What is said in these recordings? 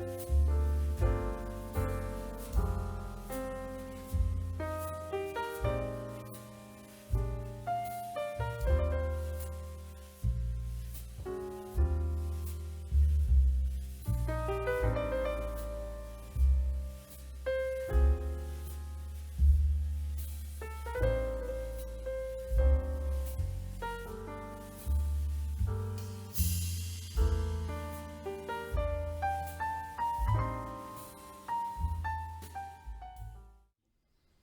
Bye.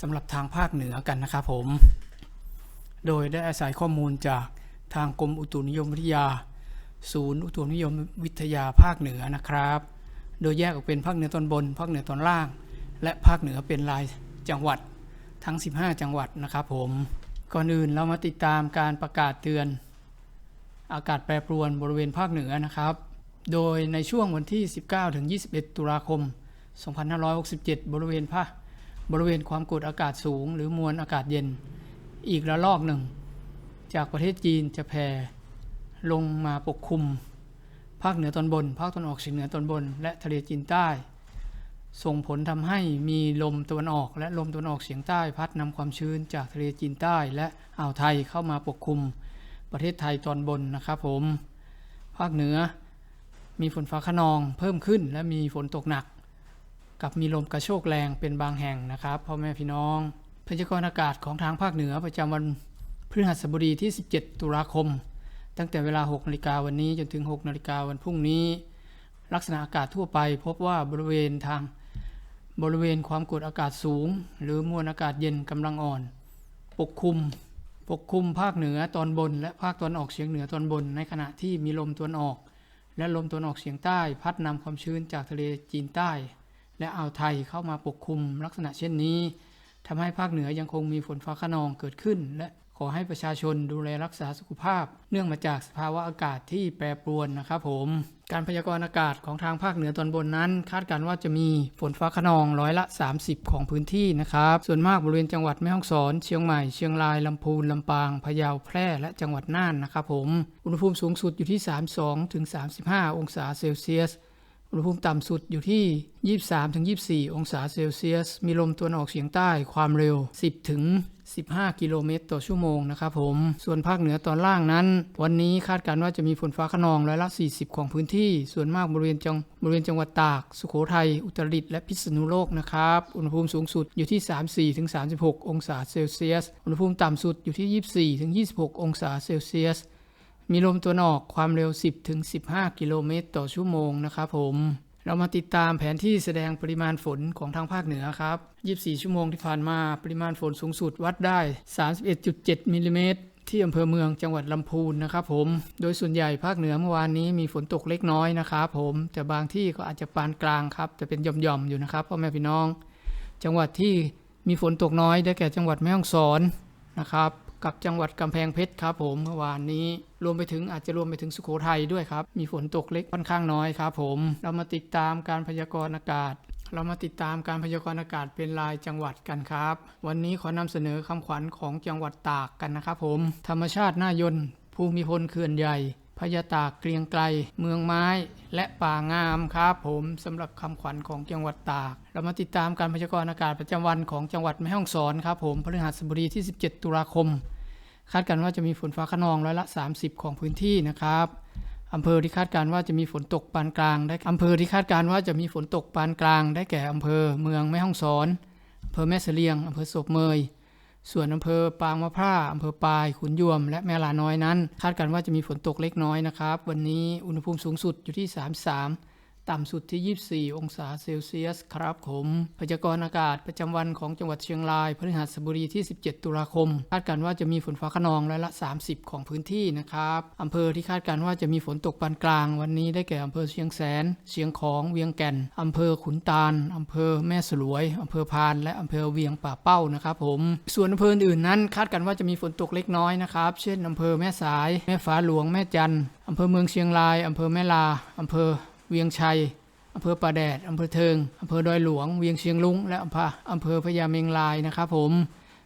สำหรับทางภาคเหนือกันนะครับผม โดยได้อาศัยข้อมูลจากทางกรมอุตุนิยมวิทยา ศูนย์อุตุนิยมวิทยาภาคเหนือนะครับ โดยแยกออกเป็นภาคเหนือตอนบน ภาคเหนือตอนล่าง และภาคเหนือเป็นรายจังหวัดทั้ง 15 จังหวัดนะครับผม ก่อนอื่นเรามาติดตามการประกาศเตือน อากาศแปรปรวนบริเวณภาคเหนือนะครับ โดยในช่วงวันที่ 19-21 ตุลาคม 2567 บริเวณภาค บริเวณความกดอากาศสูง หรือมวลอากาศเย็น อีกระลอกหนึ่ง จากประเทศจีนจะแผ่ลงมาปกคลุม ภาคเหนือตอนบน ภาคตะวันออกเฉียงเหนือตอนบน และทะเลจีนใต้ ส่งผลทำให้มีลมตะวันออกและลมตะวันออกเฉียงใต้ พัดนำความชื้นจากทะเลจีนใต้ และอ่าวไทยเข้ามาปกคลุม ประเทศไทยตอนบนนะครับผม ภาคเหนือมีฝนฟ้าขนองเพิ่มขึ้นและมีฝนตกหนัก กับมีลมกระโชกแรงเป็นบางแห่งนะครับพ่อแม่พี่น้อง พยากรณ์อากาศของทางภาคเหนือประจำวันพฤหัสบดีที่ 17 ตุลาคม ตั้งแต่เวลา 6 นาฬิกาวันนี้จนถึง 6 นาฬิกาวันพรุ่งนี้ ลักษณะอากาศทั่วไป พบว่าบริเวณทางบริเวณความกดอากาศสูง หรือมวลอากาศเย็นกำลังอ่อน ปกคลุม ปกคลุมภาคเหนือตอนบน และภาคตะวันออกเฉียงเหนือตอนบน ในขณะที่มีลมตวนออก และลมตวนออกเฉียงใต้ พัดนำความชื้นจากทะเลจีนใต้ และอ่าวไทยเข้ามาปกคลุมลักษณะเช่นนี้ทำให้ภาคเหนือยังคงมีฝนฟ้าขนองเกิดขึ้น และขอให้ประชาชนดูแลรักษาสุขภาพ เนื่องมาจากสภาวะอากาศที่แปรปรวนนะครับผม การพยากรณ์อากาศของทางภาคเหนือตอนบนนั้น คาดการณ์ว่าจะมีฝนฟ้าขนองร้อยละ 30 ของพื้นที่นะครับ ส่วนมากบริเวณจังหวัดแม่ฮ่องสอน เชียงใหม่ เชียงราย ลำพูน ลำปาง พะเยา แพร่ และจังหวัดน่านนะครับผม อุณหภูมิสูงสุดอยู่ที่ 32ถึง35 องศาเซลเซียส อุณหภูมิต่ำสุดอยู่ที่ 23-24 องศาเซลเซียส มีลมตะวันออกเฉียงใต้ความเร็ว 10 ถึง 15 กิโลเมตรต่อชั่วโมงนะครับผม ส่วนภาคเหนือตอนล่างนั้น วันนี้คาดการณ์ว่าจะมีฝนฟ้าขนองร้อยละ 40 ของพื้นที่ ส่วนมากบริเวณจังบริเวณจังหวัดตาก สุโขทัย อุตรดิตถ์และพิษณุโลกนะครับ อุณหภูมิสูงสุดอยู่ที่ 34-36 องศาเซลเซียส อุณหภูมิต่ำสุดอยู่ที่ 24-26 องศาเซลเซียส มีลมตะวันออกความเร็ว 10ถึง15 กิโลเมตรต่อชั่วโมงนะครับผม เรามาติดตามแผนที่แสดงปริมาณฝนของทางภาคเหนือครับ 24 ชั่วโมงที่ผ่านมาปริมาณฝนสูงสุดวัดได้ 31.7 มิลลิเมตรที่อำเภอเมืองจังหวัดลำพูนนะครับผม โดยส่วนใหญ่ภาคเหนือเมื่อวานนี้มีฝนตกเล็กน้อยนะครับผม แต่บางที่ก็อาจจะปานกลางครับแต่เป็นหย่อมๆอยู่นะครับพ่อแม่พี่น้อง จังหวัดที่มีฝนตกน้อยได้แก่จังหวัดแม่ฮ่องสอนนะครับ กับจังหวัดกำแพงเพชรครับผมเมื่อวานนี้ รวมไปถึงอาจจะรวมไปถึงสุโขทัยด้วยครับ มีฝนตกเล็กค่อนข้างน้อยครับผม เรามาติดตามการพยากรณ์อากาศ เรามาติดตามการพยากรณ์อากาศเป็นรายจังหวัดกันครับ วันนี้ขอนำเสนอคำขวัญของจังหวัดตากกันนะครับผม ธรรมชาติน่ายนภูมิพลเขื่อนใหญ่พญาตากเกรียงไกล เมืองไม้ และป่างามครับผมสำหรับคำขวัญของจังหวัดตาก เรามาติดตามการพยากรณ์อากาศประจำวันของจังหวัดแม่ฮ่องสอนครับผมพฤหัสบดีที่ 17 ตุลาคม คาดการณ์ว่าจะมีฝนฟ้าขนองร้อยละ 30 ของพื้นที่นะครับอำเภอที่คาดการณ์ว่าจะมีฝนตกปานกลาง ได้อำเภอที่คาดการณ์ว่าจะมีฝนตกปานกลาง ได้แก่อำเภอเมืองแม่ฮ่องสอนอำเภอแม่เสลียงอำเภอศพเมย ส่วนอำเภอปางมะพร้าอำเภอปาย ขุนยวม และแม่ลาน้อยนั้น คาดการณ์ว่าจะมีฝนตกเล็กน้อยนะครับ วันนี้อุณหภูมิสูงสุดอยู่ที่ 33 ต่ำสุดที่ 24 องศาเซลเซียสครับผมพยากรณ์อากาศประจำวันของจังหวัดเชียงรายพฤหัสบดีที่ 17 ตุลาคม คาดการณ์ว่าจะมีฝนฟ้าขนองร้อยละ 30 ของพื้นที่นะครับอำเภอที่คาดการณ์ว่าจะมีฝนตกปานกลาง วันนี้ได้แก่อำเภอเชียงแสน เชียงของเวียงแก่นอำเภอขุนตาลอำเภอแม่สลวยอำเภอพาน และอำเภอเวียงป่าเป้านะครับผมส่วนอำเภออื่นนั้น คาดการณ์ว่าจะมีฝนตกเล็กน้อยนะครับเช่นอำเภอแม่สาย แม่ฟ้าหลวงแม่จันอำเภอเมืองเชียงรายอำเภอแม่ลาอำเภอ เวียงชัยอำเภอป่าแดดอำเภอเทิงอำเภอดอยหลวง เวียงเชียงลุง และอำเภออำเภอพญาเมงลายนะครับผม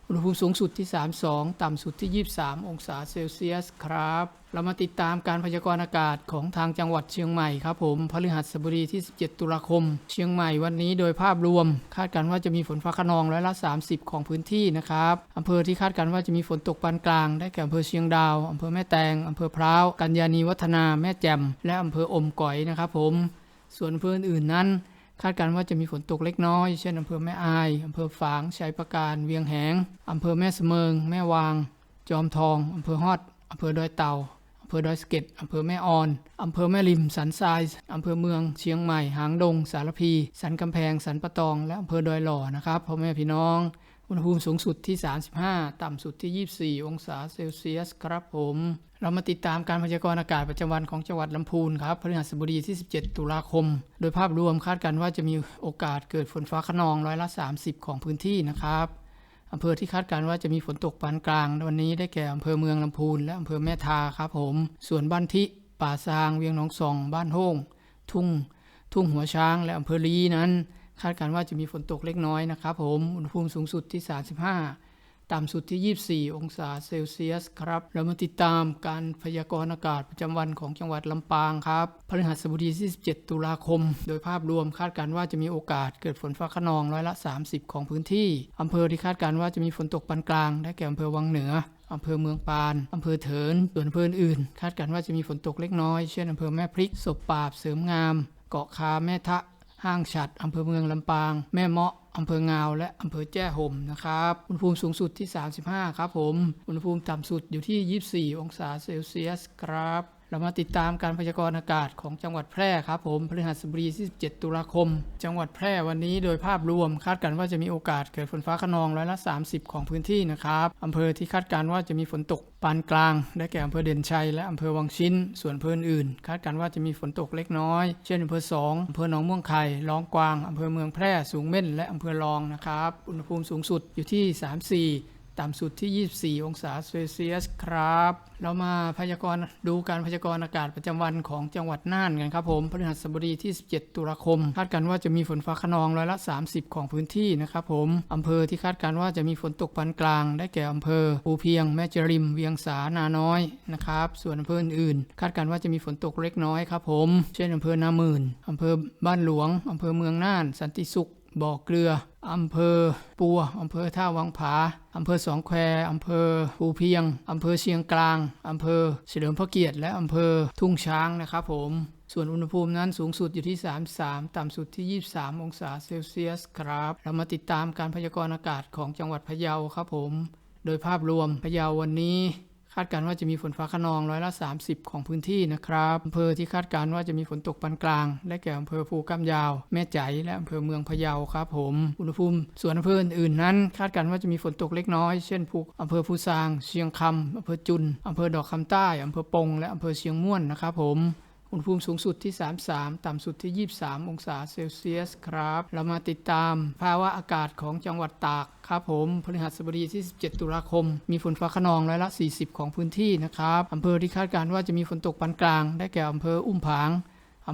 อุณหภูมิสูงสุดที่ 32 ต่ำสุดที่ 23 องศาเซลเซียสครับ เรามาติดตามการพยากรณ์อากาศของทางจังหวัดเชียงใหม่ครับผมพฤหัสบดีที่ 17 ตุลาคม เชียงใหม่วันนี้โดยภาพรวม คาดการณ์ว่าจะมีฝนฟ้าขนองร้อยละ 30 ของพื้นที่นะครับอำเภอที่คาดการณ์ว่าจะมีฝนตกปานกลาง ได้แก่อำเภอเชียงดาวอำเภอแม่แตงอำเภอพร้าว กัญญานีวัฒนา แม่แจ่ม และอำเภออมก๋อยนะครับผม ส่วนอำเภออื่นๆนั้น คาดการณ์ว่าจะมีฝนตกเล็กน้อย เช่นอำเภอแม่อายอำเภอฝางชัยประการ เวียงแหงอำเภอแม่เสมิง แม่วาง จอมทองอำเภอฮอดอำเภอดอยเต่าอำเภอดอยสะเก็ดอำเภอแม่ออนอำเภอแม่ริม สันทรายอำเภอเมือง เชียงใหม่ หางดง สารพี สันกำแพง สันปะตอง และอำเภอดอยหล่อนะครับพ่อแม่พี่น้อง อุณหภูมิสูงสุดที่ 35 ต่ำสุดที่ 24 องศาเซลเซียสครับผม เรามาติดตามการพยากรณ์อากาศประจำวันของจังหวัดลำพูนครับพฤหัสบดีที่ 17 ตุลาคม โดยภาพรวมคาดการณ์ว่าจะมีโอกาสเกิดฝนฟ้าขนองร้อยละ 30 ของพื้นที่นะครับอำเภอที่คาดการณ์ว่าจะมีฝนตกปานกลาง วันนี้ได้แก่อำเภอเมืองลำพูนและอำเภอแม่ทาครับผม ส่วนบ้านทิป่าซาง เวียงหนองซอง บ้านโฮงทุ่ง ทุ่งหัวช้าง และอำเภอลีนั้น คาดการณ์ว่าจะมีฝนตกเล็กน้อยนะครับผม อุณหภูมิสูงสุดที่ 35 ต่ำสุดที่ 24 องศาเซลเซียสครับ เรามาติดตามการพยากรณ์อากาศประจำวันของจังหวัดลำปางครับ พฤหัสบดีที่17 ตุลาคม โดยภาพรวมคาดการณ์ว่าจะมีโอกาสเกิดฝนฟ้าขนองร้อยละ 30 ของพื้นที่ อำเภอที่คาดการณ์ว่าจะมีฝนตกปานกลาง ได้แก่อำเภอวังเหนืออำเภอเมืองปาน อำเภอเถินส่วนอำเภออื่น คาดการณ์ว่าจะมีฝนตกเล็กน้อย เช่นอำเภอแม่พริกศพปราบ เสริมงาม เกาะคาแม่ทะ ห้างฉัดอำเภอเมืองลำปาง แม่เมาะอำเภองาวและอำเภอแจ้ห่มนะครับอุณหภูมิสูงสุดที่ 35 ครับผม อุณหภูมิต่ำสุดอยู่ที่ 24 องศาเซลเซียสครับ เรามาติดตามการพยากรณ์อากาศของจังหวัดแพร่ครับผมพฤหัสบดีที่17 ตุลาคม จังหวัดแพร่วันนี้โดยภาพรวมคาดการณ์ว่าจะมีโอกาสเกิดฝนฟ้าขนองร้อยละ 30 ของพื้นที่นะครับอำเภอที่คาดการณ์ว่าจะมีฝนตกปานกลาง ได้แก่อำเภอเด่นชัยและอำเภอวังชิ้น ส่วนอำเภออื่น คาดการณ์ว่าจะมีฝนตกเล็กน้อย เช่นอำเภอสองอำเภอหนองม่วงไข่ลองกวางอำเภอเมืองแพร่สูงเม่นและอำเภอรองนะครับอุณหภูมิสูงสุดอยู่ที่ 34 ต่ำสุดที่ 24 องศาเซลเซียสครับ เรามาพยากรณ์ดูการพยากรณ์อากาศประจำวันของจังหวัดน่านกันครับผมพฤหัสบดีที่ 17 ตุลาคม คาดการณ์ว่าจะมีฝนฟ้าขนองร้อยละ 30 ของพื้นที่นะครับผมอำเภอที่คาดการณ์ว่าจะมีฝนตกปานกลาง ได้แก่อำเภอภูเพียง แม่จริม เวียงสา นาน้อยนะครับ ส่วนอำเภออื่นๆ คาดการณ์ว่าจะมีฝนตกเล็กน้อยครับผม เช่นอำเภอนาหมื่นอำเภอบ้านหลวงอำเภอเมืองน่าน สันติสุข บ่อเกลืออำเภอปัวอำเภอท่าวังผาอำเภอสองแควอำเภอภูเพียงอำเภอเชียงกลางอำเภอเฉลิมพระเกียรติและอำเภอทุ่งช้างนะครับผมส่วนอุณหภูมินั้นสูงสุดอยู่ที่ 33 ต่ำสุดที่ 23 องศาเซลเซียสครับ เรามาติดตามการพยากรณ์อากาศของจังหวัดพะเยาครับผม โดยภาพรวมพะเยาวันนี้ คาดการณ์ว่าจะมีฝนฟ้าขนองร้อยละ 30 ของพื้นที่นะครับอำเภอที่คาดการณ์ว่าจะมีฝนตกปานกลาง และแก่อำเภอภูกำยาว แม่ใจและอำเภอเมืองพะเยาครับผมอุณหภูมิส่วนอำเภออื่นๆนั้น คาดการณ์ว่าจะมีฝนตกเล็กน้อย เช่นภูอำเภอภูซาง เชียงคำอำเภอจุนอำเภอดอกคำใต้อำเภอปงและอำเภอเชียงม่วนนะครับผม อุณหภูมิสูงสุดที่ 33 ต่ำสุดที่ 23 องศาเซลเซียสครับ เรามาติดตามภาวะอากาศของจังหวัดตากครับผมพฤหัสบดีที่ 17 ตุลาคม มีฝนฟ้าขนองร้อยละ 40 ของพื้นที่นะครับอำเภอที่คาดการณ์ว่าจะมีฝนตกปานกลาง ได้แก่อำเภออุ้มผาง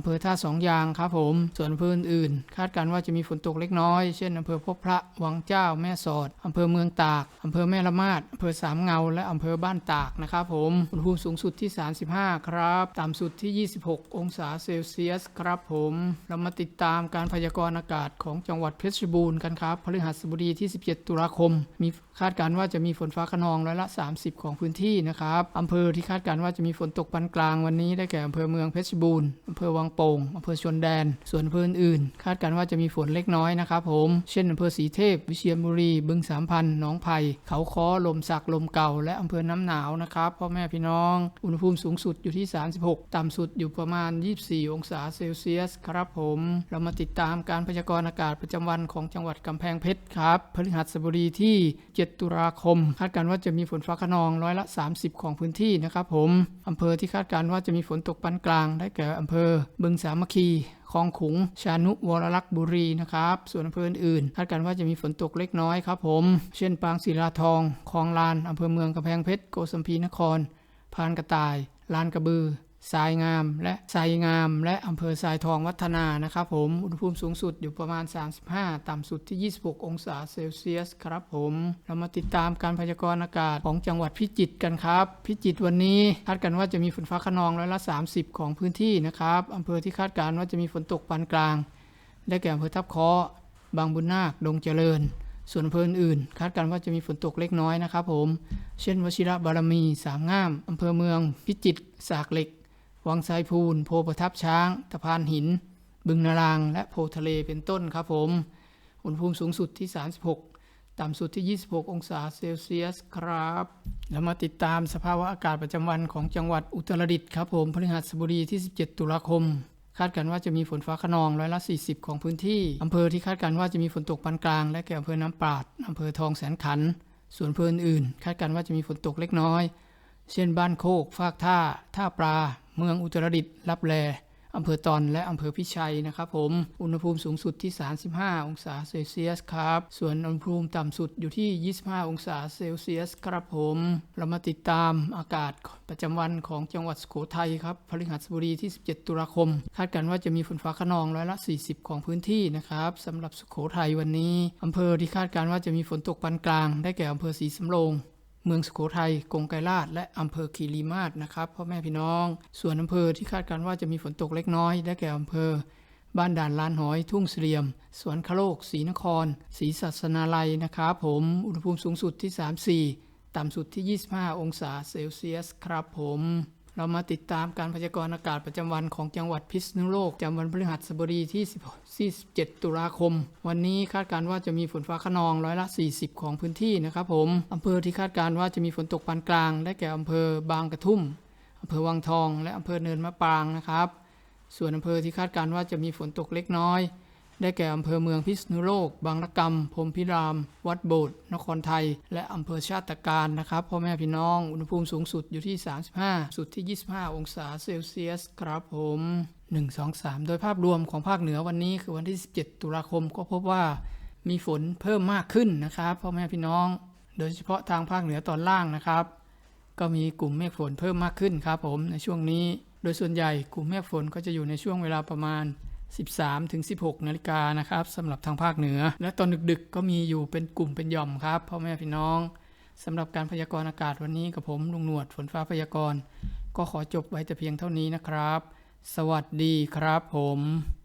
อำเภอท่าสองยางครับผม ส่วนอำเภออื่นคาดการณ์ว่าจะมีฝนตกเล็กน้อย เช่นอำเภอพบพระ วังเจ้า แม่สอดอำเภอเมืองตากอำเภอแม่ละมาดอำเภอสามเงา และอำเภอบ้านตากนะครับผมอุณหภูมิสูงสุดที่ 35 ครับ ต่ำสุดที่ 26 องศาเซลเซียสครับผม เรามาติดตามการพยากรณ์อากาศของจังหวัดเพชรบูรณ์กันครับพฤหัสบดีที่ 17 ตุลาคม มีคาดการณ์ว่าจะมีฝนฟ้าขนองร้อยละ 30 ของพื้นที่นะครับอำเภอที่คาดการณ์ว่าจะมีฝนตกปานกลางวันนี้ได้แก่อำเภอเมืองเพชรบูรณ์อำเภอวังงโป่งอำเภอชนแดน ส่วนอำเภออื่น คาดการณ์ว่าจะมีฝนเล็กน้อยนะครับผม เช่นอำเภอสีเทพ วิเชียรบุรี บึงสามพันหนองไผ่เขาค้อลมสักลมเก่า และอำเภอน้ำหนาวนะครับพ่อแม่พี่น้อง อุณหภูมิสูงสุดอยู่ที่ 36 ต่ำสุดอยู่ประมาณ 24 องศาเซลเซียสครับผม เรามาติดตามการพยากรณ์อากาศประจำวันของจังหวัดกำแพงเพชรครับพฤหัสบดีที่ 7 ตุลาคม คาดการณ์ว่าจะมีฝนฟ้าขนองร้อยละ 30 ของพื้นที่นะครับผมอำเภอที่คาดการณ์ว่าจะมีฝนตกปานกลางได้แก่อำเภอบึงสามัคคีคลองขุง ชานุวรลักษ์บุรีนะครับ ส่วนอำเภออื่นๆคาดการณ์ว่าจะมีฝนตกเล็กน้อยครับผม เช่นปางศิลาทองคลองลานอำเภอเมืองกำแพงเพชร โกสัมพีนคร พานกระต่าย ลานกระบือ ทรายงามและทรายงาม และอำเภอทรายทองวัฒนานะครับผมอุณหภูมิสูงสุดอยู่ประมาณ 35 ต่ำสุดที่ 26 องศาเซลเซียสครับผมเรามาติดตามการพยากรณ์อากาศของจังหวัดพิจิตรกันครับ พิจิตรวันนี้คาดกันว่าจะมีฝนฟ้าขนองร้อยละ 30 ของพื้นที่นะครับอำเภอที่คาดการณ์ว่าจะมีฝนตกปานกลาง ได้แก่อำเภอทับเคาะบางบุญนาคดงเจริญ ส่วนอำเภออื่นคาดการณ์ว่าจะมีฝนตกเล็กน้อยนะครับผม เช่นวชิระบารมีสามงามอำเภอเมือง พิจิตรสากเหล็ก วังไซพูน โพประทับช้างตะพานหิน บึงนาราง และโพทะเลเป็นต้นครับผมอุณหภูมิสูงสุดที่ 36 ต่ำสุดที่ 26 องศาเซลเซียสครับแล้วมาติดตามสภาวะอากาศประจำวันของจังหวัดอุตรดิตถ์ครับผมพฤหัสบดีที่ 17 ตุลาคมคาดการณ์ว่าจะมีฝนฟ้าขนองร้อยละ 40 ของพื้นที่ อำเภอที่คาดการณ์ว่าจะมีฝนตกปานกลาง และแก่อำเภอน้ำปราดอำเภอทองแสนขัน ส่วนอำเภออื่น คาดการณ์ว่าจะมีฝนตกเล็กน้อย เช่นบ้านโคก ฟากท่า ท่าปลา เมืองอุตรดิตถ์ลับแลอำเภอตอนและอำเภอพิชัยนะครับผม อุณหภูมิสูงสุดที่ 35 องศาเซลเซียสครับ ส่วนอุณหภูมิต่ำสุดอยู่ที่ 25 องศาเซลเซียสครับผม เรามาติดตามอากาศประจำวันของจังหวัดสุโขทัยครับ พฤหัสบดีที่ 17 ตุลาคม คาดการณ์ว่าจะมีฝนฟ้าขนองร้อยละ 40 ของพื้นที่นะครับสำหรับสุโขทัยวันนี้อำเภอที่คาดการณ์ว่าจะมีฝนตกปานกลาง ได้แก่อำเภอศรีสำโรง เมืองสุโขทัยกงไกรลาดและอำเภอคีรีมาศนะครับพ่อแม่พี่น้อง ส่วนอำเภอที่คาดการณ์ว่าจะมีฝนตกเล็กน้อยได้แก่อำเภอ บ้านด่านลานหอย ทุ่งเสลียม สวนคโลกศรีนครศรีศาสนาลัยนะครับผมอุณหภูมิสูงสุดที่ 34 ต่ำสุดที่ 25 องศาเซลเซียสครับผม เรามาติดตามการพยากรณ์อากาศประจำวันของจังหวัดพิษณุโลกจำวันพฤหัสบดีที่10 47ตุลาคม วันนี้คาดการณ์ว่าจะมีฝนฟ้าขนองร้อยละ 40 ของพื้นที่นะครับผมอำเภอที่คาดการณ์ว่าจะมีฝนตกปานกลาง ได้แก่อำเภอบางกระทุ่มอำเภอวังทอง และอำเภอเนินมะปรางนะครับ ส่วนอำเภอที่คาดการณ์ว่าจะมีฝนตกเล็กน้อย ได้แก่อำเภอเมืองพิษณุโลก บางระกำพรหมพิราม วัดโบสถ์นครไทย และอำเภอชาติการนะครับพ่อแม่พี่น้อง อุณหภูมิสูงสุดอยู่ที่ 35 สุดที่ 25 องศาเซลเซียสครับผม1 2 3 โดยภาพรวมของภาคเหนือวันนี้คือวันที่ 17 ตุลาคมก็พบว่ามีฝนเพิ่มมากขึ้นนะครับพ่อแม่พี่น้อง โดยเฉพาะทางภาคเหนือตอนล่างนะครับ ก็มีกลุ่มเมฆฝนเพิ่มมากขึ้นครับผมในช่วงนี้ โดยส่วนใหญ่กลุ่มเมฆฝนก็จะอยู่ในช่วงเวลาประมาณ 13ถึง16 นาฬิกานะครับสำหรับทางภาคเหนือ และตอนดึกๆ ก็มีอยู่เป็นกลุ่มเป็นหย่อมครับพ่อแม่พี่น้องสำหรับการพยากรณ์อากาศวันนี้กับผมลุงหนวดฝนฟ้าพยากรณ์ ก็ขอจบไว้แต่เพียงเท่านี้นะครับ สวัสดีครับผม